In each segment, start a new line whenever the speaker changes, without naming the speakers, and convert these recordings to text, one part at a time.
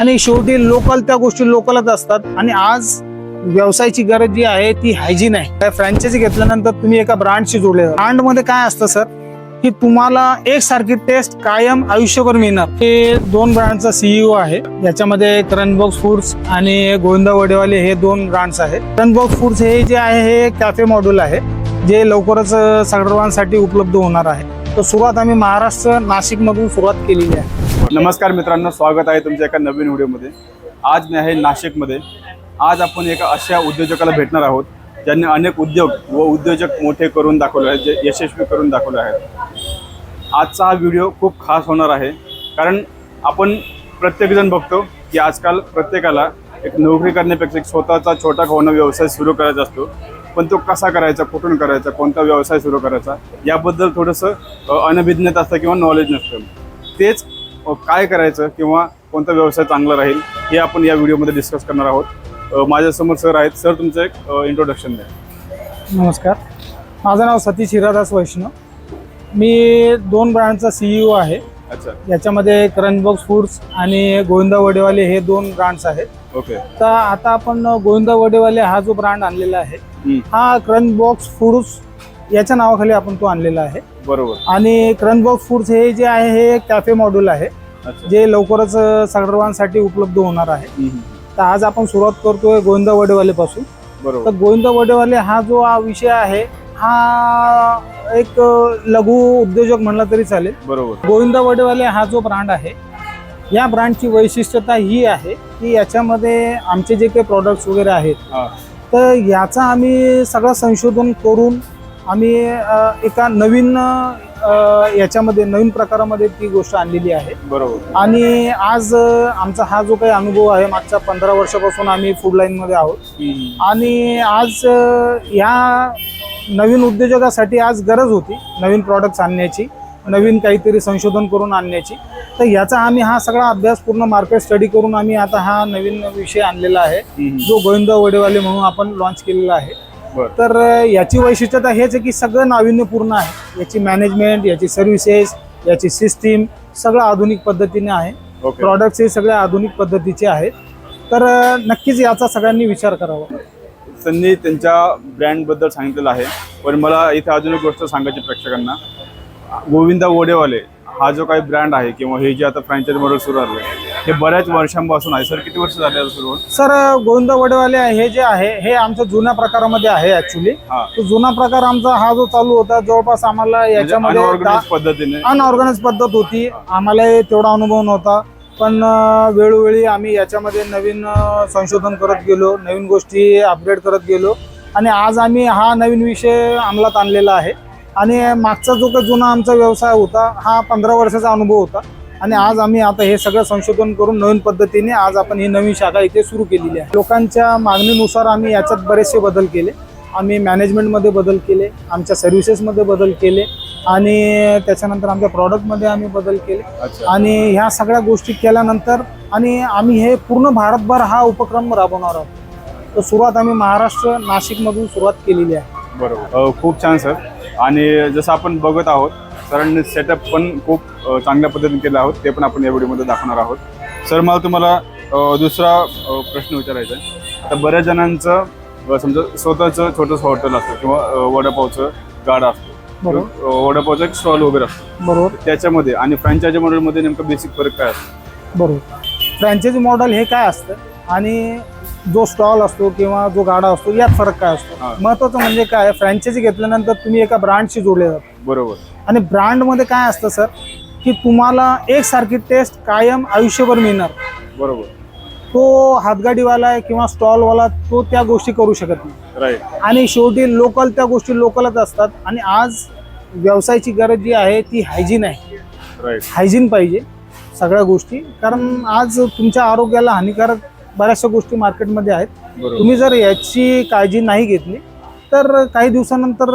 आणि शेवटी लोकल त्या गोष्टी लोकलच असतात. आणि आज व्यवसायाची गरज जी आहे ती हायजीन आहे. फ्रँचायझी घेतल्यानंतर तुम्ही एका ब्रँडशी जोडले ब्रँडमध्ये काय असतं सर की तुम्हाला एक सारखी टेस्ट कायम आयुष्यभर मिळणार. हे दोन ब्रँडचा सीईओ आहे. याच्यामध्ये रणबॉक्स फूड्स आणि गोविंदा वडेवाले हे दोन ब्रँड्स आहेत. रणबॉक्स फूड्स हे जे आहे हे कॅफे मॉड्यूल आहे जे लवकरच सर्वांसाठी उपलब्ध होणार आहे. तर सुरुवात आम्ही महाराष्ट्र नाशिकमधून सुरुवात केलेली आहे.
नमस्कार मित्रांनो स्वागत आहे तुमच्या एका नवीन व्हिडिओमध्ये. आज मी आहे नाशिकमध्ये. आज आपण एका अशा उद्योजकाला भेटणार आहोत ज्यांनी अनेक उद्योग व उद्योजक मोठे करून दाखवले आहेत जे यशस्वी करून दाखवले आहेत. आजचा हा व्हिडिओ खूप खास होणार आहे कारण आपण प्रत्येकजण बघतो की आजकाल प्रत्येकाला एक नोकरी करण्यापेक्षा एक स्वतःचा छोटा कोणा व्यवसाय सुरू करायचा असतो. पण तो कसा करायचा कुठून करायचा कोणता व्यवसाय सुरू करायचा याबद्दल थोडंसं अनभिज्ञता असतं किंवा नॉलेज नसतं. तेच काय करायचं किंवा कोणता व्यवसाय चांगला राहील हे आपण या व्हिडिओमध्ये डिस्कस करणार आहोत. माझ्यासमोर सर आहेत. सर तुमचं एक इंट्रोडक्शन द्या.
नमस्कार. माझं नाव सतीश हिरादास वैष्णव. मी दोन ब्रँडचा सीईओ आहे.
अच्छा.
याच्यामध्ये रणबॉक्स फूड्स आणि गोविंदा वडेवाले हे दोन ब्रँड्स आहेत.
ओके.
तर आता आपण गोविंदा वडेवाले हा जो ब्रँड आणलेला आहे हा क्रनबॉक्स फूड्स याच्या नावाखाली आपण तो आणलेला आहे.
बरोबर.
आणि क्रनबॉक्स फूड्स हे जे आहे हे कॅफे मॉड्यूल आहे जे लवकरच सर्वांसाठी उपलब्ध होणार आहे. तर आज आपण सुरुवात करतोय गोविंदा वडेवाले पासून
बरोबर.
तर गोविंदा वडेवाले हा जो हा विषय आहे हा एक लघु उद्योजक म्हणला तरी चालेल.
बरोबर.
गोविंदा वडेवाले हा जो ब्रँड आहे या ब्रँडची वैशिष्ट्यता ही आहे की याच्यामध्ये आमचे जे काही प्रॉडक्ट्स वगैरे आहेत तर याचा आम्ही सगळं संशोधन करून आम्ही एका नवीन याच्यामध्ये नवीन प्रकारामध्ये ती गोष्ट आणलेली आहे.
बरोबर.
आणि आज आमचा हा जो काही अनुभव आहे मागच्या पंधरा वर्षापासून आम्ही फूड लाईनमध्ये आहोत. आणि आज अ, या नवीन उद्योजकासाठी आज गरज होती नवीन प्रॉडक्ट्स आणण्याची नवीन काहीतरी संशोधन करून आणण्याची. तर याचा आम्ही हा सगळा अभ्यास पूर्ण मार्केट स्टडी करून आम्ही आता हा नवीन विषय आणलेला आहे. जो गोविंद वडेवाले म्हणून आपण लॉन्च केलेला आहे. तर याची वैशिष्ट्यता हेच आहे की सगळं नाविन्यपूर्ण आहे. याची मॅनेजमेंट याची सर्व्हिसेस याची सिस्टीम सगळं आधुनिक पद्धतीने आहे. प्रॉडक्ट्स हे सगळे आधुनिक पद्धतीचे आहेत. तर नक्कीच याचा सगळ्यांनी विचार करावा.
त्यांनी त्यांच्या ब्रँडबद्दल सांगितलेलं आहे. पण मला इथे अजून एक गोष्ट सांगायची प्रेक्षकांना. गोविंदा वडेवाले हा जो काही ब्रँड आहे किंवा हे जे आता फ्रँचायझी मॉडेल सुरू झालं हे बऱ्याच वर्षांपासून आहे. सर किती वर्ष झाले सुरू होऊन?
सर गोविंद वडेवाले हे जे आहे हे आमच्या जुन्या प्रकारामध्ये आहे ऍक्च्युली
हा.
तो जुना प्रकार आमचा हा जो चालू होता जवळपास आम्हाला याच्यामध्ये
अनऑर्गनाइज पद्धतीने.
अनऑर्गनाइज पद्धत होती. आम्हाला तेवढा अनुभव नव्हता. पण अं, वेळोवेळी आम्ही याच्यामध्ये नवीन अं, संशोधन करत गेलो नवीन गोष्टी अपडेट करत गेलो. आणि आज आम्ही हा नवीन विषय अंमलात आणलेला आहे. आणि मागचा जो काही जुना आमचा व्यवसाय होता हा पंधरा वर्षाचा अनुभव होता. आणि आज आम्ही आता हे सगळं संशोधन करून नवीन पद्धतीने आज आपण ही नवीन शाखा इथे सुरू केलेली आहे. लोकांच्या मागणीनुसार आम्ही याच्यात बरेचसे बदल केले. आम्ही मॅनेजमेंटमध्ये बदल केले आमच्या सर्व्हिसेसमध्ये बदल केले आणि त्याच्यानंतर आमच्या प्रॉडक्टमध्ये आम्ही बदल केले. आणि ह्या सगळ्या गोष्टी केल्यानंतर आणि आम्ही हे पूर्ण भारतभर हा उपक्रम राबवणार आहोत. तर सुरुवात आम्ही महाराष्ट्र नाशिकमधून सुरुवात केलेली आहे.
बरोबर. खूप छान सर. आणि जसं आपण बघत आहोत सरांनी सेटअप पण खूप चांगल्या पद्धतीने केलं आहोत ते पण आपण या व्हिडिओमध्ये दाखवणार आहोत. सर मला तुम्हाला दुसरा प्रश्न विचारायचा आहे. तर बऱ्याच जणांचं समजा स्वतःचं छोटंसं हॉटेल असतं किंवा वडापावचं गाडा असतो. वडापावचा एक स्टॉल वगैरे असतो.
बरोबर.
त्याच्यामध्ये आणि फ्रँचायझी मॉडेलमध्ये नेमकं बेसिक फरक काय असतो?
बरोबर. फ्रँचायझी मॉडेल हे काय असतं? आणि जो स्टॉल असतो किंवा जो गाडा असतो यात फरक काय. असतो? महत्वाचं म्हणजे काय फ्रँचायझी घेतल्यानंतर तुम्ही एका ब्रँडशी जोडले जाता.
बरोबर.
आणि ब्रँडमध्ये काय असतं सर की तुम्हाला एकसारखी टेस्ट कायम आयुष्यभर मिळणार.
बरोबर.
तो हातगाडीवाला आहे किंवा स्टॉलवाला तो त्या गोष्टी करू शकत नाही.
राईट
आणि शेवटी लोकल त्या गोष्टी लोकलच असतात. आणि आज व्यवसायाची गरज जी आहे ती हायजीन आहे.
राईट
हायजीन पाहिजे सगळ्या गोष्टी. कारण आज तुमच्या आरोग्याला हानिकारक बऱ्याचशा गोष्टी मार्केटमध्ये आहेत. तुम्ही जर याची काळजी नाही घेतली तर काही दिवसानंतर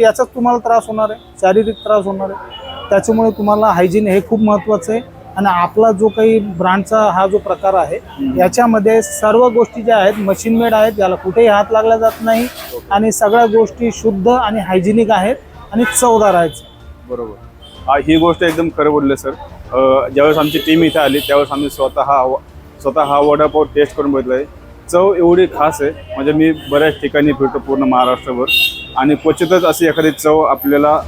याचाच तुम्हाला त्रास होणार आहे. शारीरिक त्रास होणार आहे. त्याच्यामुळे तुम्हाला हायजीन हे खूप महत्त्वाचं आहे. आणि आपला जो काही ब्रँडचा हा जो प्रकार आहे याच्यामध्ये सर्व गोष्टी ज्या आहेत मशीन मेड आहेत याला कुठेही हात लागला जात नाही. आणि सगळ्या गोष्टी शुद्ध आणि हायजिनिक आहेत आणि चवदार आहेत.
बरोबर. हा, ही गोष्ट एकदम खरं बोलले सर ज्यावेळेस आमची टीम इथे आली त्यावेळेस आम्ही स्वतः स्वतः हा वडापाव टेस्ट करून बघितला आहे चव एवढी खास आहे. म्हणजे मी बऱ्याच ठिकाणी फिरतो पूर्ण महाराष्ट्रभर. आणि क्वचितच अशी एखादी चव आपल्याला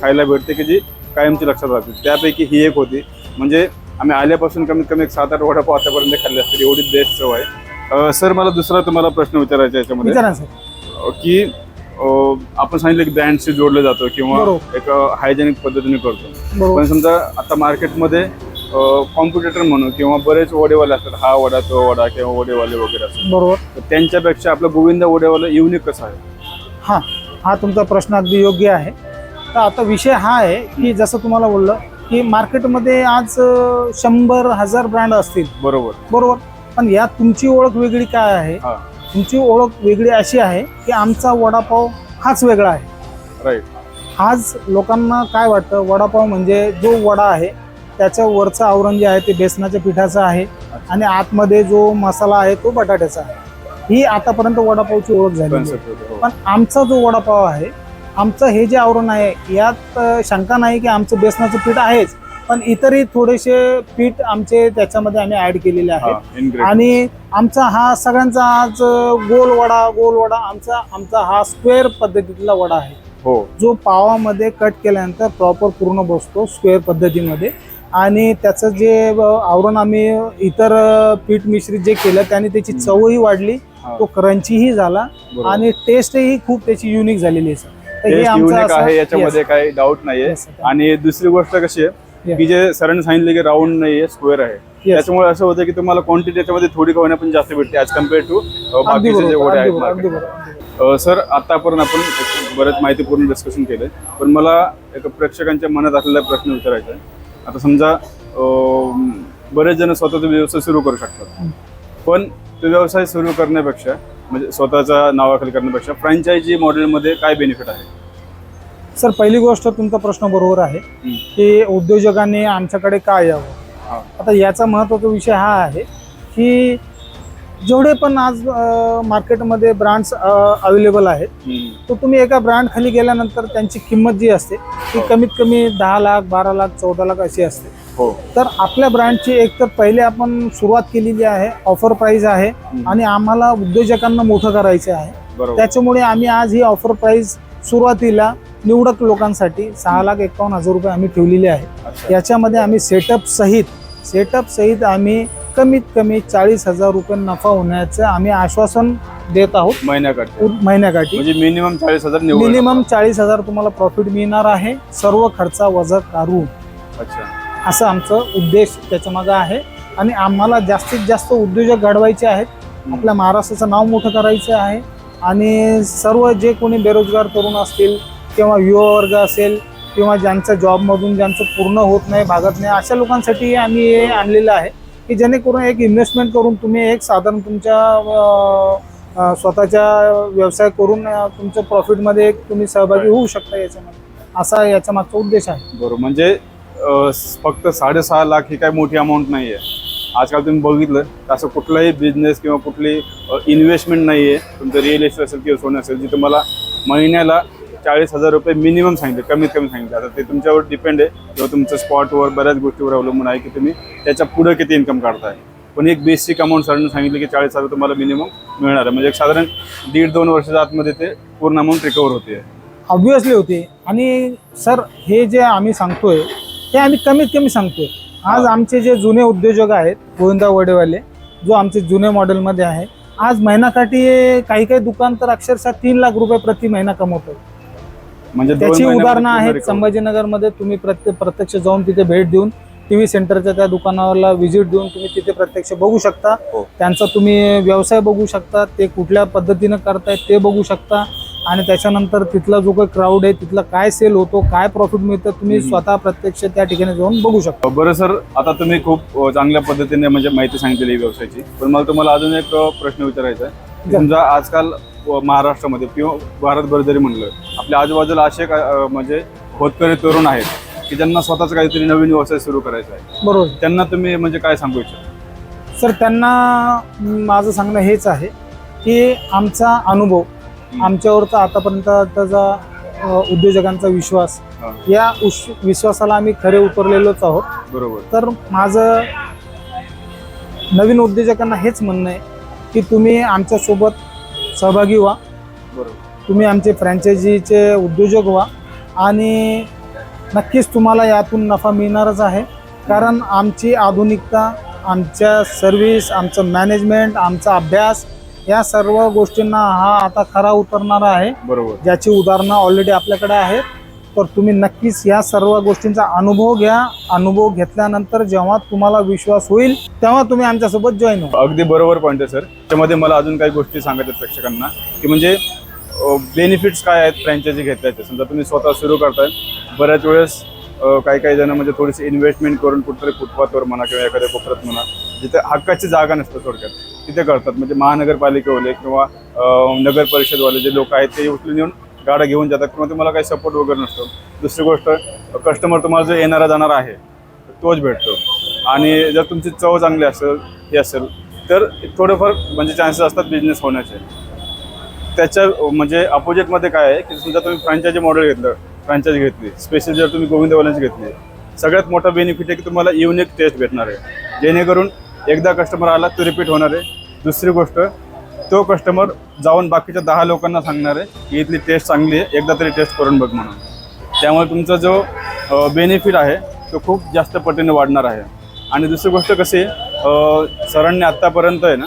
खायला भेटते की जी कायमची लक्षात राहते. त्यापैकी ही एक होती. म्हणजे आम्ही आल्यापासून कमीत कमी एक सात आठ वडापाव आतापर्यंत खाल्ले असतील. एवढी बेस्ट चव आहे. सर मला दुसरा तुम्हाला प्रश्न विचारायचा याच्यामध्ये. की आपण सांगितलं की ब्रँडशी जोडले जातो किंवा. एक हायजेनिक पद्धतीने करतो. पण समजा आता मार्केटमध्ये कॉम्पिटिटर म्हणून किंवा बरेच वडेवाले असतात. हा वडा तो वडा किंवा वडेवाले वगैरे असतात.
बरोबर.
तर त्यांच्यापेक्षा आपलं गोविंद वडेवाला युनिक कसं आहे?
हां हा तुमचा प्रश्न अगदी योग्य आहे. तर आता विषय हा आहे की जसं तुम्हाला बोललं की मार्केटमध्ये आज अं, शंभर हजार ब्रँड असतील.
बरोबर.
बरोबर. पण यात तुमची ओळख वेगळी काय आहे?
हा.
तुमची ओळख वेगळी अशी आहे की आमचा वडापाव हाच वेगळा आहे.
राईट
आज लोकांना काय वाटतं? वडापाव म्हणजे जो वडा आहे त्याच्या वरचं आवरण जे आहे ते बेसनाच्या पिठाचं आहे आणि आतमध्ये जो मसाला आहे तो बटाट्याचा आहे ही आतापर्यंत वडापावची ओळख झाली आहे.
हो.
पण आमचा जो वडापाव आहे आमचं हे जे आवरण आहे यात शंका नाही की आमचं बेसनाचं पीठ आहेच पण इतरही थोडेसे पीठ आमचे त्याच्यामध्ये आम्ही ऍड केलेले
हा
आहेत
ingredient.
आणि आमचा हा सगळ्यांचा आज गोल वडा गोल वडा आमचा आमचा हा स्क्वेअर पद्धतीतला वडा आहे
हो
जो पावामध्ये कट केल्यानंतर प्रॉपर पूर्ण बसतो स्क्वेअर पद्धतीमध्ये आणि त्याचं जे आवरण आम्ही इतर पीठ मिश्रित जे केलं त्याने त्याची. चवही वाढली तो क्रंचीही झाला. आणि टेस्टही खूप त्याची युनिक झालेली आहे हे असं-
आहे याच्यामध्ये. काही डाऊट नाहीये. आणि दुसरी गोष्ट कशी आहे. की जे सरांनी सांगितलं की राऊंड नाहीये स्क्वेअर आहे. त्याच्यामुळे असं होतं की तुम्हाला क्वांटिटी त्याच्यामध्ये थोडी का पण जास्त भेटते ॲज कंपेअर टू बाकीचे जे वडे आहेत सर आतापर्यंत आपण बरंच माहितीपूर्ण डिस्कशन केलंय पण मला एक प्रेक्षकांच्या मनात असलेला प्रश्न विचारायचा आहे आता समजा बरेच जण स्वतःचा व्यवसाय सुरू करू शकतात. पण तो व्यवसाय सुरू करण्यापेक्षा म्हणजे स्वतःच्या नावाखाली करण्यापेक्षा फ्रँचायझी मॉडेलमध्ये काय बेनिफिट आहे
सर पहिली गोष्ट तुमचा प्रश्न बरोबर आहे. की उद्योजकांनी आमच्याकडे का यावं. आता याचा महत्त्वाचा विषय हा आहे की जेवढे पण आज मार्केटमध्ये ब्रँड्स अवेलेबल आहेत. तर तुम्ही एका ब्रँड खाली गेल्यानंतर त्यांची किंमत जी असते ती
हो.
कमीत कमी दहा लाख बारा लाख चौदा लाख अशी असते.
हो.
तर आपल्या ब्रँडची एक तर पहिले आपण सुरुवात केलेली आहे ऑफर प्राईज आहे आणि आम्हाला उद्योजकांना मोठं करायचं आहे. त्याच्यामुळे आम्ही आज ही ऑफर प्राईज सुरुवातीला निवडक लोकांसाठी सहा लाख एकावन्न हजार रुपये आम्ही ठेवलेले आहे. याच्यामध्ये आम्ही सेटअप सहित सेटअप सहित आम्ही कमीत कमी चाळीस हजार रुपये नफा होण्याचं आम्ही आश्वासन देत आहोत.
महिन्याकडे
उ- महिन्याकाठी.
म्हणजे मिनिमम चाळीस हजार
मिनिमम चाळीस हजार तुम्हाला प्रॉफिट मिळणार आहे. सर्व खर्चा वजा काढून
अच्छा.
असं आमचं उद्देश त्याच्या मागं आहे. आणि आम्हाला जास्तीत जास्त उद्योजक घडवायचे आहेत. आपल्या महाराष्ट्राचं नाव मोठं करायचं आहे. आणि सर्व जे कोणी बेरोजगार तरुण असतील किंवा युवा वर्ग असेल किंवा ज्यांच्या जॉबमधून ज्यांचं पूर्ण होत नाही भागत नाही अशा लोकांसाठी आम्ही हे आणलेलं आहे. की जेणेकरून एक इन्व्हेस्टमेंट करून तुम्ही एक साधारण तुमच्या स्वतःच्या व्यवसाय करून तुमच्या प्रॉफिटमध्ये एक तुम्ही सहभागी होऊ शकता याच्यामध्ये. असा याच्या मागचा उद्देश आहे.
बरोबर. म्हणजे फक्त साडेसहा लाख ही काय मोठी अमाऊंट नाही आहे आजकाल तुम्ही बघितलं तर असं कुठलाही बिझनेस किंवा कुठली इन्व्हेस्टमेंट नाही आहे तुमचं रिअल एस्टेट असेल किंवा सोनं असेल जी तुम्हाला महिन्याला चाळीस हजार रुपये मिनिमम सांगितले कमीत कमी सांगितले. आता ते तुमच्यावर डिपेंड आहे. किंवा तुमचं स्पॉटवर बऱ्याच गोष्टीवर अवलंबून आहे की तुम्ही त्याच्या पुढे किती इन्कम काढताय. पण एक बेसिक अमाऊंट सरांनी सांगितलं की चाळीस हजार तुम्हाला मिनिमम मिळणार आहे. म्हणजे एक साधारण दीड दोन वर्षाच्या आतमध्ये ते पूर्ण अमाऊंट रिकवर होते
ऑब्विसली होते. आणि सर हे जे आम्ही सांगतोय ते आम्ही कमीत कमी सांगतोय. आज. आमचे जे जुने उद्योजक आहेत गोविंदा वडेवाले जो आमचे जुने मॉडेलमध्ये आहे आज महिनाकाठी काही काही दुकान तर अक्षरशः तीन लाख रुपये प्रति महिना कमवतो
म्हणजे
त्याची उदाहरणं आहेत. संभाजीनगरमध्ये तुम्ही प्रत्येक प्रत्यक्ष जाऊन तिथे भेट देऊन टी व्ही सेंटरच्या त्या दुकानाला व्हिजिट देऊन तुम्ही तिथे प्रत्यक्ष बघू शकता
हो.
त्यांचा तुम्ही व्यवसाय बघू शकता ते कुठल्या पद्धतीनं करतायत ते बघू शकता आणि त्याच्यानंतर तिथला जो काही क्राऊड आहे तिथला काय सेल होतो काय प्रॉफिट मिळतं तुम्ही. स्वतः प्रत्यक्ष त्या ठिकाणी जाऊन बघू शकता
बरं सर आता तुम्ही खूप चांगल्या पद्धतीने म्हणजे माहिती सांगितलेली व्यवसायाची पण मला तुम्हाला अजून एक प्रश्न विचारायचा आहे. समजा आजकाल महाराष्ट्रामध्ये किंवा भारतभर जरी म्हणलं आपल्या आजूबाजूला असे म्हणजे होतकरी तरुण आहेत की ज्यांना स्वतःच काहीतरी नवीन व्यवसाय सुरू करायचा आहे.
बरोबर.
त्यांना तुम्ही म्हणजे काय सांगू इच्छिता?
सर त्यांना माझं सांगणं हेच आहे की आमचा अनुभव आमच्यावरचा आतापर्यंत त्याचा अ, उद्योजकांचा विश्वास. या उश- विश्वासाला आम्ही खरे उतरलेलोच आहोत.
बरोबर.
तर माझं नवीन उद्योजकांना हेच म्हणणं आहे की तुम्ही आमच्यासोबत सहभागी व्हा.
बरोबर.
तुम्ही आमचे फ्रँचायझीचे उद्योजक व्हा. आणि नक्कीच तुम्हाला यातून नफा मिळणारच आहे. कारण आमची आधुनिकता आमच्या सर्व्हिस आमचं मॅनेजमेंट आमचा अभ्यास या सर्व गोष्टींना हा आता खरा उतरणारा आहे.
बरोबर.
ज्याची उदाहरणं ऑलरेडी आपल्याकडे आहेत. तर तुम्ही नक्कीच या सर्व गोष्टींचा अनुभव घ्या. अनुभव घेतल्यानंतर जेव्हा तुम्हाला विश्वास होईल तेव्हा तुम्ही आमच्यासोबत जॉईन व्हा
अगदी बरोबर पॉईंट आहे सर त्यामध्ये मला अजून काही गोष्टी सांगायच्या प्रेक्षकांना. की म्हणजे बेनिफिट्स काय आहेत फ्रँचायझी घेतल्याचे? समजा तुम्ही स्वतः सुरू करताय. बऱ्याच वेळेस काही काही जण म्हणजे थोडीशी इन्व्हेस्टमेंट करून कुठेतरी फुटपाथवर म्हणा किंवा एखाद्या कोपऱ्यात म्हणा जिथे हक्काची जागा नसतं थोडक्यात तिथे करतात. म्हणजे महानगरपालिकेवाले किंवा नगर परिषदवाले जे लोक आहेत ते उचलून येऊन गाड्या घेऊन जातात किंवा तुम्हाला काही सपोर्ट वगैरे नसतो. दुसरी गोष्ट कस्टमर तुम्हाला जो येणारा जाणारा आहे तोच भेटतो. आणि जर तुमची चव चांगली असेल हे असेल तर थोडंफार म्हणजे चान्सेस असतात बिझनेस होण्याचे. त्याच्या म्हणजे अपोजिटमध्ये काय आहे की समजा तुम्ही फ्रँचायझी मॉडेल घेतलं फ्रँचायझी घेतली स्पेशल जर तुम्ही गोविंदवाल्यांची घेतली सगळ्यात मोठा बेनिफिट आहे की तुम्हाला युनिक टेस्ट भेटणार आहे. जेणेकरून एकदा कस्टमर आला तो रिपीट होणार आहे. दुसरी गोष्ट तो कस्टमर जाऊन बाकीच्या दहा लोकांना सांगणार आहे की इथली टेस्ट चांगली आहे एकदा तरी टेस्ट करून बघ म्हणून. त्यामुळे तुमचा जो बेनिफिट आहे तो खूप जास्त पटीने वाढणार आहे. आणि दुसरी गोष्ट कशी आहे, सरांनी आत्तापर्यंत आहे ना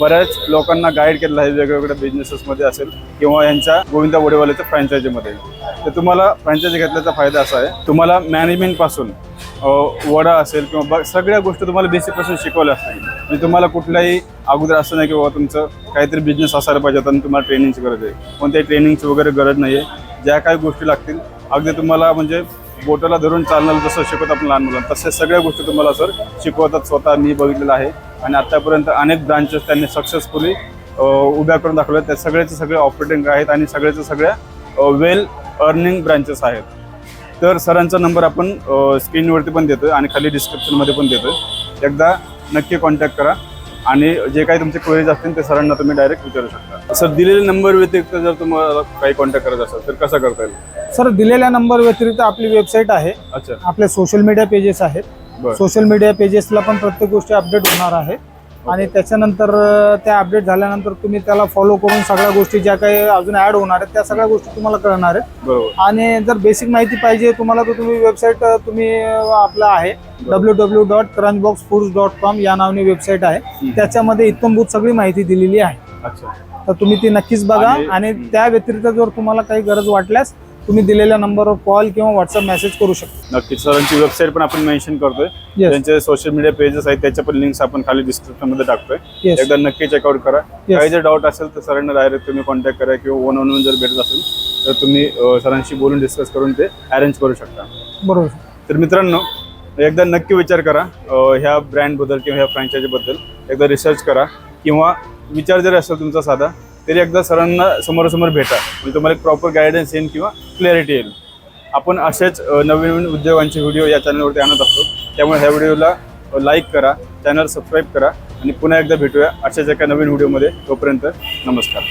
बऱ्याच लोकांना गाईड केलेलं आहे वेगवेगळ्या बिझनेसेसमध्ये असेल किंवा यांच्या गोविंदा वडेवाल्याच्या फ्रँचायझीमध्ये तर तुम्हाला फ्रँचायझी घेतल्याचा फायदा असा आहे तुम्हाला मॅनेजमेंटपासून वडा असेल किंवा ब- सगळ्या गोष्टी तुम्हाला बेसिकपासून शिकवल्या असतील. म्हणजे तुम्हाला कुठल्याही अगोदर असं नाही की बाबा तुमचं काहीतरी बिझनेस असायला पाहिजे आणि तुम्हाला ट्रेनिंगची गरज आहे. कोणत्याही ट्रेनिंगची वगैरे गरज नाही आहे ज्या काही गोष्टी लागतील अगदी तुम्हाला म्हणजे बोटाला धरून चालणार जसं शिकवत आपण लहान मुलांना तसे सगळ्या गोष्टी तुम्हाला सर शिकवतात स्वतः मी बघितलेलं आहे. आणि आत्तापर्यंत अनेक ब्रांचेस त्यांनी सक्सेसफुली उभ्या करून दाखवल्या. त्या सगळ्याचे सगळे ऑपरेटिंग आहेत आणि सगळ्याच्या सगळ्या वेल अर्निंग ब्रांचेस आहेत. तर सरांचा नंबर आपण स्क्रीनवरती पण देतोय आणि खाली डिस्क्रिप्शनमध्ये पण देतोय. एकदा नक्की कॉन्टॅक्ट करा आणि जे काही तुमचे क्वेरीज असतील ते सरांना तुम्ही डायरेक्ट विचारू शकता. सर दिलेले नंबर व्यतिरिक्त जर तुम्हाला काही कॉन्टॅक्ट करायचं असेल तर कसं करता येईल?
सर दिलेल्या नंबर व्यतिरिक्त आपली वेबसाईट आहे.
अच्छा.
आपले सोशल मीडिया पेजेस आहेत. सोशल मीडिया पेजेसला पण प्रत्येक गोष्टी अपडेट होणार आहे. आणि त्याच्यानंतर त्या अपडेट झाल्यानंतर तुम्ही त्याला फॉलो करून सगळ्या गोष्टी ज्या काही अजून ऍड होणार आहेत त्या सगळ्या गोष्टी तुम्हाला कळणार आहेत. आणि जर बेसिक माहिती पाहिजे तुम्हाला तर तुम्ही वेबसाईट तुम्ही आपलं आहे W W dot Crunchbox foods dot com या नावाने वेबसाईट आहे. त्याच्यामध्ये इत्तमभूत सगळी माहिती दिलेली आहे. तर तुम्ही ती नक्कीच बघा
आणि
त्या व्यतिरिक्त जर तुम्हाला काही गरज वाटल्यास तुम्ही दिलेल्या नंबरवर कॉल किंवा व्हॉट्सअप मेसेज करू शकता.
नक्कीच. सरांची वेबसाईट पण आपण मेन्शन करतोय.
Yes.
त्यांचे सोशल मीडिया पेजेस आहेत त्याच्या पण लिंक्स आपण खाली डिस्क्रिप्शनमध्ये टाकतोय.
Yes.
एकदा नक्की चेकआउट करा.
Yes.
काही जर डाऊट असेल तर सरांना डायरेक्ट तुम्ही कॉन्टॅक्ट करा किंवा वन ऑन वन जर भेटत असेल तर तुम्ही अ, सरांशी बोलून डिस्कस करून ते अरेंज करू शकता.
बरोबर.
तर मित्रांनो एकदा नक्की विचार करा अ, ह्या ब्रँडबद्दल किंवा ह्या फ्रँचायझीबद्दल एकदा रिसर्च करा किंवा विचार जरी असेल तुमचा साधा तरी एकदा सरांना समोरासमोर भेटा. म्हणजे तुम्हाला एक प्रॉपर गायडन्स येईल किंवा क्लॅरिटी येईल. आपण असेच नवीन नवीन उद्योगांचे व्हिडिओ या चॅनलवरती आणत असतो. त्यामुळे ह्या व्हिडिओला लाईक करा चॅनल सबस्क्राईब करा आणि पुन्हा एकदा भेटूया अशाच एका नवीन व्हिडिओमध्ये तोपर्यंत नमस्कार.